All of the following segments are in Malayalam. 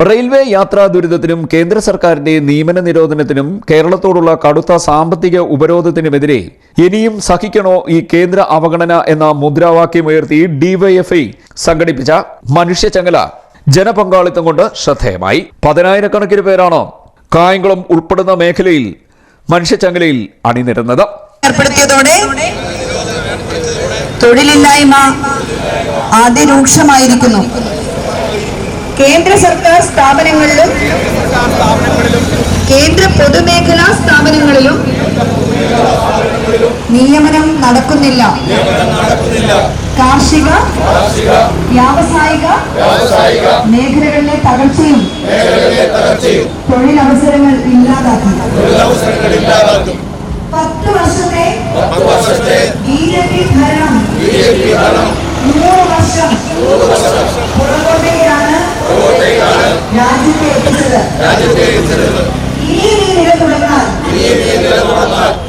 റെയിൽവേ യാത്രാ ദുരിതത്തിനും കേന്ദ്ര സർക്കാരിന്റെ നിയമന നിരോധനത്തിനും കേരളത്തോടുള്ള കടുത്ത സാമ്പത്തിക ഉപരോധത്തിനുമെതിരെ ഇനിയും സഹിക്കണോ ഈ കേന്ദ്ര അവഗണന എന്ന മുദ്രാവാക്യമുയർത്തി ഡിവൈഎഫ്ഐ സംഘടിപ്പിച്ച മനുഷ്യചങ്ങല ജനപങ്കാളിത്തം കൊണ്ട് ശ്രദ്ധേയമായി. പതിനായിരക്കണക്കിന് പേരാണ് കായംകുളം ഉൾപ്പെടുന്ന മേഖലയിൽ മനുഷ്യചങ്ങലയിൽ അണിനിരുന്നത്. ഏർപ്പെടുത്തിയതോടെ തൊഴിലില്ലായ്മ അതിരൂക്ഷമായിരിക്കുന്നു. കേന്ദ്ര സർക്കാർ സ്ഥാപനങ്ങളിലും കേന്ദ്ര പൊതുമേഖലാ സ്ഥാപനങ്ങളിലും നിയമനം നടക്കുന്നില്ല. കാർഷിക വ്യാവസായിക മേഖലകളിലെ തകർച്ചയും തൊഴിലവസരങ്ങൾ ഇല്ലാതാക്കി.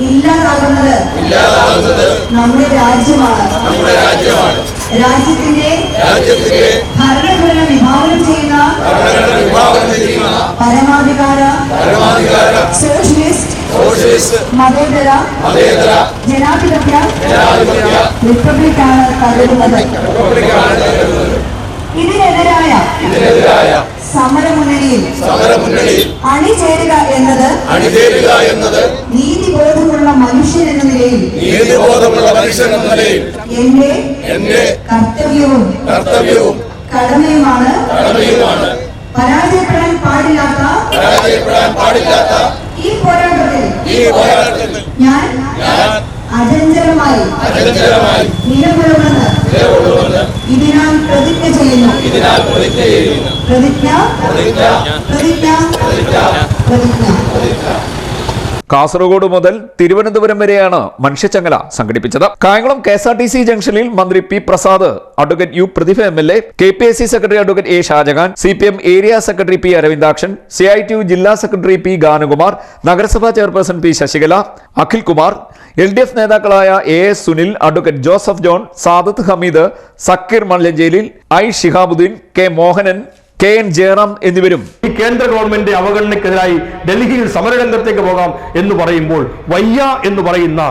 ഇല്ലാതാകുന്നത് നമ്മുടെ രാജ്യമാണ്. രാജ്യത്തിന്റെ ഭരണഘടന വിഭാവനം ചെയ്യുന്ന പരമാധികാര സോഷ്യലിസ്റ്റ് മതേതര ജനാധിപത്യ റിപ്പബ്ലിക്കാണ് കരുതുന്നത്. ഇതിനെതിരായ സമരമുന്നണിയിൽ അണിചേരുക എന്നത് അണിചേരുക എന്നത് നീതിബോധമുള്ള മനുഷ്യൻ എന്ന നിലയിൽ നീതിബോധമുള്ള മനുഷ്യൻ എന്ന നിലയിൽ എന്റെ എന്റെ കർത്തവ്യവും കർത്തവ്യവും കടമയുമാണ് കടമയുമാണ് പരാജയപ്പെടാൻ പാടില്ലാത്ത പരാജയപ്പെടാൻ പാടില്ലാത്ത ഈ പോരാട്ടത്തിൽ ഈ പോരാട്ടത്തിൽ ഞാൻ അചഞ്ചലമായി അചഞ്ചലമായി നിലകൊള്ളുമെന്ന് ഇതിനാൽ പ്രതിജ്ഞ ചെയ്യുന്നു. ഇതിനാൽ പ്രതിജ്ഞ ചെയ്യുന്നു. പ്രതിജ്ഞ പ്രതിജ്ഞ പ്രതിജ്ഞ പ്രതിജ്ഞ കാസർഗോഡ് മുതൽ തിരുവനന്തപുരം വരെയാണ് മനുഷ്യച്ചങ്ങല സംഘടിപ്പിച്ചത്. Kayamkulam K S R T C ജംഗ്ഷനിൽ മന്ത്രി P Prasad advocate U Prathibha M L A K P S C secretary advocate A Shajahan C P M area secretary P Aravindakshan C I T U ജില്ലാ സെക്രട്ടറി പി ഗാനകുമാർ നഗരസഭാ chairperson P Sasikala Akhil Kumar L D F നേതാക്കളായ A S Sunil advocate Joseph John Sadath Hameed Sakkeer Mallanchelil I Shihabuddin K Mohanan K N Jayaram എന്നിവരും ഈ കേന്ദ്ര ഗവൺമെന്റ് അവഗണനയ്ക്കെതിരായി ഡൽഹിയിൽ സമരരംഗത്തേക്ക് പോകാം എന്ന് പറയുമ്പോൾ വയ്യ എന്ന് പറയുന്ന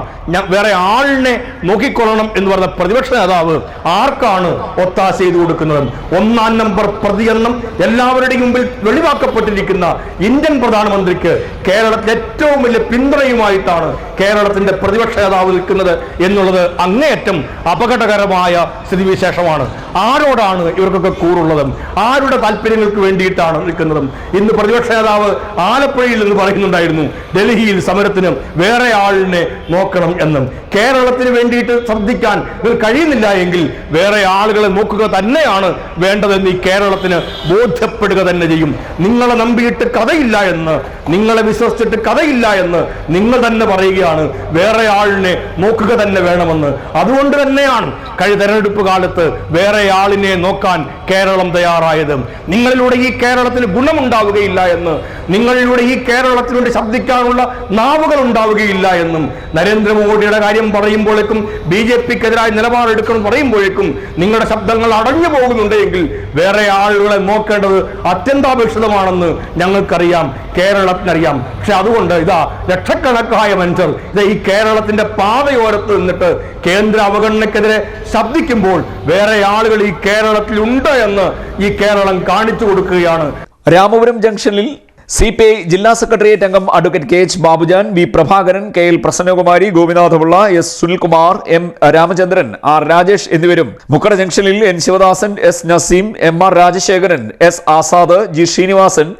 വേറെ ആളിനെ നോക്കിക്കൊള്ളണം എന്ന് പറഞ്ഞ പ്രതിപക്ഷ നേതാവ് ആർക്കാണ് ഒത്താശ ചെയ്തു കൊടുക്കുന്നത്? ഒന്നാം നമ്പർ പ്രതിയെന്നും എല്ലാവരുടെയും മുമ്പിൽ വെളിവാക്കപ്പെട്ടിരിക്കുന്ന ഇന്ത്യൻ പ്രധാനമന്ത്രിക്ക് കേരളത്തിലെ ഏറ്റവും വലിയ പിന്തുണയുമായിട്ടാണ് കേരളത്തിന്റെ പ്രതിപക്ഷ നേതാവ് നിൽക്കുന്നത് എന്നുള്ളത് അങ്ങേയറ്റം അപകടകരമായ സ്ഥിതിവിശേഷമാണ്. ആരോടാണ് ഇവർക്കൊക്കെ കൂറുള്ളതും? ആരുടെ താല്പര്യങ്ങൾക്ക് വേണ്ടിയിട്ടാണ് നിൽക്കുന്നതും. ഇന്ന് പ്രതിപക്ഷ നേതാവ് ആലപ്പുഴയിൽ നിന്ന് പറയുന്നുണ്ടായിരുന്നു ഡൽഹിയിൽ സമരത്തിന് വേറെ ആളിനെ നോക്കണം എന്നും. കേരളത്തിന് വേണ്ടിയിട്ട് ശ്രദ്ധിക്കാൻ ഇത് കഴിയുന്നില്ല എങ്കിൽ വേറെ ആളുകളെ നോക്കുക തന്നെയാണ് വേണ്ടതെന്ന് ഈ കേരളത്തിന് ബോധ്യപ്പെടുക തന്നെ ചെയ്യും. നിങ്ങളെ നമ്പിയിട്ട് കഥയില്ല എന്ന് നിങ്ങളെ വിശ്വസിച്ചിട്ട് കഥയില്ല എന്ന് നിങ്ങൾ തന്നെ പറയുകയാണ്. വേറെ ആളിനെ നോക്കുക തന്നെ വേണമെന്ന്. അതുകൊണ്ട് തന്നെയാണ് കഴിഞ്ഞ തെരഞ്ഞെടുപ്പ് കാലത്ത് വേറെ ആളിനെ നോക്കാൻ കേരളം തയ്യാറായത്. നിങ്ങളിലൂടെ ഈ കേരളത്തിന് ഗുണമുണ്ടാവുകയില്ല എന്ന് നിങ്ങളിലൂടെ ഈ കേരളത്തിന് വേണ്ടി ശബ്ദിക്കാനുള്ള നാവുകൾ ഉണ്ടാവുകയില്ല എന്നും നരേന്ദ്രമോദിയുടെ കാര്യം പറയുമ്പോഴേക്കും ബി ജെ പിക്കെതിരായ നിലപാടെടുക്കണം പറയുമ്പോഴേക്കും നിങ്ങളുടെ ശബ്ദങ്ങൾ അടഞ്ഞു പോകുന്നുണ്ട് എങ്കിൽ വേറെ ആളുകളെ നോക്കേണ്ടത് അത്യന്താപേക്ഷിതമാണെന്ന് ഞങ്ങൾക്കറിയാം കേരളത്തിനറിയാം. പക്ഷെ അതുകൊണ്ട് ഇതാ ലക്ഷക്കണക്കായ മനുഷ്യർ ഇത് ഈ കേരളത്തിന്റെ പാതയോരത്ത് നിന്നിട്ട് കേന്ദ്ര അവഗണനക്കെതിരെ ശബ്ദിക്കുമ്പോൾ വേറെ ആളുകൾ ഈ കേരളത്തിൽ ഉണ്ട് എന്ന് ഈ കേരളം കാണിച്ചു കൊടുക്കുകയാണ്. രാമപുരം ജംഗ്ഷനിൽ സി പി ഐ ജില്ലാ സെക്രട്ടേറിയറ്റ് അംഗം advocate K H Babujan V Prabhakaran K L Prasannakumari Gopinathapillai S Sunilkumar M Ramachandran R Rajesh എന്നിവരും. മുക്കട ജംഗ്ഷനിൽ N Sivadasan S Naseem M R Rajasekharan S Azad G Srinivasan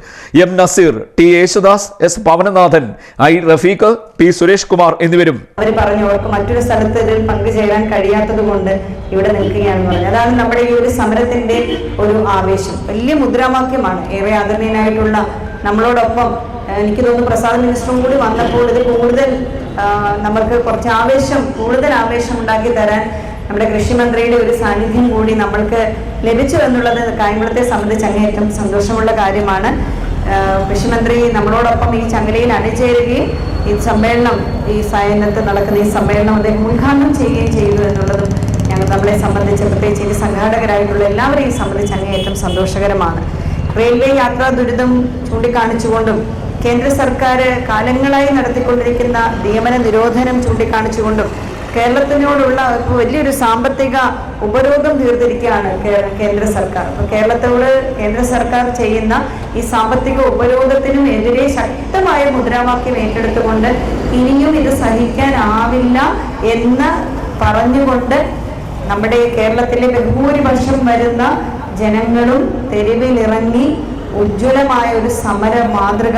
M Nazeer T Yesudas S Pavananathan I Rafeeq P Suresh Kumar എന്നിവരും. അവർ പറഞ്ഞു അവർക്ക് മറ്റൊരു സ്ഥലത്ത് ഇതിൽ പങ്കുചേരാൻ കഴിയാത്തത് കൊണ്ട് ഇവിടെ നിൽക്കുകയാണെന്ന് പറഞ്ഞു. അതാണ് നമ്മുടെ ഈ ഒരു സമരത്തിന്റെ ഒരു ആവേശം. വലിയ മുദ്രാവാക്യമാണ്. ഏറെ ആദരണീയനായിട്ടുള്ള നമ്മളോടൊപ്പം എനിക്ക് തോന്നുന്നു പ്രസാദ് മിനിസ്റ്ററും കൂടി വന്നപ്പോൾ ഇത് കൂടുതൽ നമ്മൾക്ക് കുറച്ച് ആവേശം കൂടുതൽ ആവേശം ഉണ്ടാക്കി തരാൻ നമ്മുടെ കൃഷിമന്ത്രിയുടെ ഒരു സാന്നിധ്യം കൂടി നമ്മൾക്ക് ലഭിച്ചു എന്നുള്ളത് കായംകുളത്തെ സംബന്ധിച്ച് അങ്ങേയറ്റം സന്തോഷമുള്ള കാര്യമാണ്. കൃഷിമന്ത്രി നമ്മളോടൊപ്പം ഈ ചങ്ങലയിൽ അണിചേരുകയും ഈ സമ്മേളനം ഈ സായനത്ത് നടക്കുന്ന ഈ സമ്മേളനം അദ്ദേഹം ഉദ്ഘാടനം ചെയ്യുകയും ചെയ്തു എന്നുള്ളതും ഞങ്ങൾ നമ്മളെ സംബന്ധിച്ച് പ്രത്യേകിച്ച് ഈ സംഘാടകരായിട്ടുള്ള എല്ലാവരെയും സംബന്ധിച്ച് അങ്ങേയറ്റം സന്തോഷകരമാണ്. റെയിൽവേ യാത്രാ ദുരിതം ചൂണ്ടിക്കാണിച്ചുകൊണ്ടും കേന്ദ്ര സർക്കാർ കാലങ്ങളായി നടത്തിക്കൊണ്ടിരിക്കുന്ന നിയമന നിരോധനം ചൂണ്ടിക്കാണിച്ചുകൊണ്ടും കേരളത്തിനോടുള്ള ഇപ്പോൾ വലിയൊരു സാമ്പത്തിക ഉപരോധം തീർത്തിരിക്കുകയാണ് കേന്ദ്ര സർക്കാർ. അപ്പോൾ കേരളത്തോട് കേന്ദ്ര സർക്കാർ ചെയ്യുന്ന ഈ സാമ്പത്തിക ഉപരോധത്തിനും എതിരെ ശക്തമായ മുദ്രാവാക്യം ഏറ്റെടുത്തുകൊണ്ട് ഇനിയും ഇത് സഹിക്കാനാവില്ല എന്ന് പറഞ്ഞുകൊണ്ട് നമ്മുടെ കേരളത്തിലെ ബഹുഭൂരിപക്ഷം വരുന്ന ജനങ്ങളും തെരുവിലിറങ്ങി ഉജ്ജ്വലമായ ഒരു സമര മാതൃക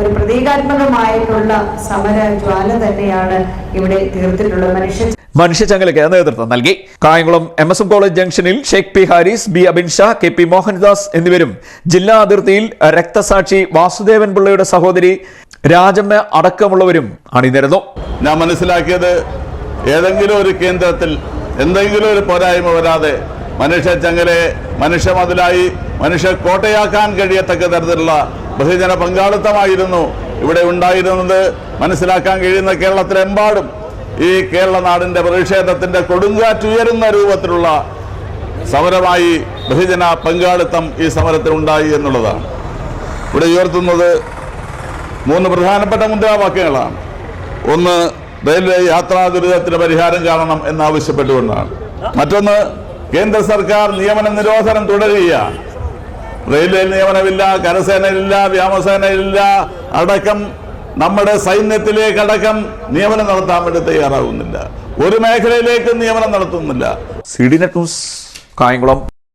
ഒരു പ്രതീകാത്മകമായിട്ടുള്ള സമര ജ്വാല തന്നെയാണ് ഇവിടെ തീർത്തിട്ടുള്ളത്. മനുഷ്യ മനുഷ്യചങ്ങലയ്ക്ക് നേതൃത്വം നൽകി. Kayamkulam M S M college ജംഗ്ഷനിൽ Sheikh P Haris B Abin Shah K P Mohandas എന്നിവരും ജില്ലാ അതിർത്തിയിൽ രക്തസാക്ഷി വാസുദേവൻ പിള്ളയുടെ സഹോദരി രാജമ്മ അടക്കമുള്ളവരും അണിനിരന്നു. ഞാൻ മനസ്സിലാക്കിയത് ഏതെങ്കിലും ഒരു കേന്ദ്രത്തിൽ എന്തെങ്കിലും ഒരു പോരായ്മ വരാതെ മനുഷ്യ ചങ്ങലെ മനുഷ്യ മതിലായി മനുഷ്യ കോട്ടയാക്കാൻ കഴിയത്തക്ക തരത്തിലുള്ള ബഹുജന പങ്കാളിത്തമായിരുന്നു ഇവിടെ ഉണ്ടായിരുന്നത്. മനസ്സിലാക്കാൻ കഴിയുന്ന കേരളത്തിലെമ്പാടും ഈ കേരള നാടിന്റെ പ്രതിഷേധത്തിന്റെ കൊടുങ്കാറ്റുയരുന്ന രൂപത്തിലുള്ള സമരമായി ബഹുജന പങ്കാളിത്തം ഈ സമരത്തിൽ ഉണ്ടായി എന്നുള്ളതാണ്. ഇവിടെ ഉയർത്തുന്നത് മൂന്ന് പ്രധാനപ്പെട്ട മുദ്രാവാക്യങ്ങളാണ്. ഒന്ന് റെയിൽവേ യാത്രാ ദുരിതത്തിന് പരിഹാരം കാണണം എന്നാവശ്യപ്പെട്ടുകൊണ്ടാണ്. മറ്റൊന്ന് കേന്ദ്ര സർക്കാർ നിയമന നിരോധനം തുടരുകയാണ് റെയിൽവേ നിയമനമില്ല കരസേനയിലില്ല വ്യോമസേനയിലില്ല അടക്കം നമ്മുടെ സൈന്യത്തിലേക്കടക്കം നിയമനം നടത്താൻ വേണ്ടി തയ്യാറാകുന്നില്ല ഒരു മേഖലയിലേക്കും നിയമനം നടത്തുന്നില്ല. സിഡിനെ ന്യൂസ് കായംകുളം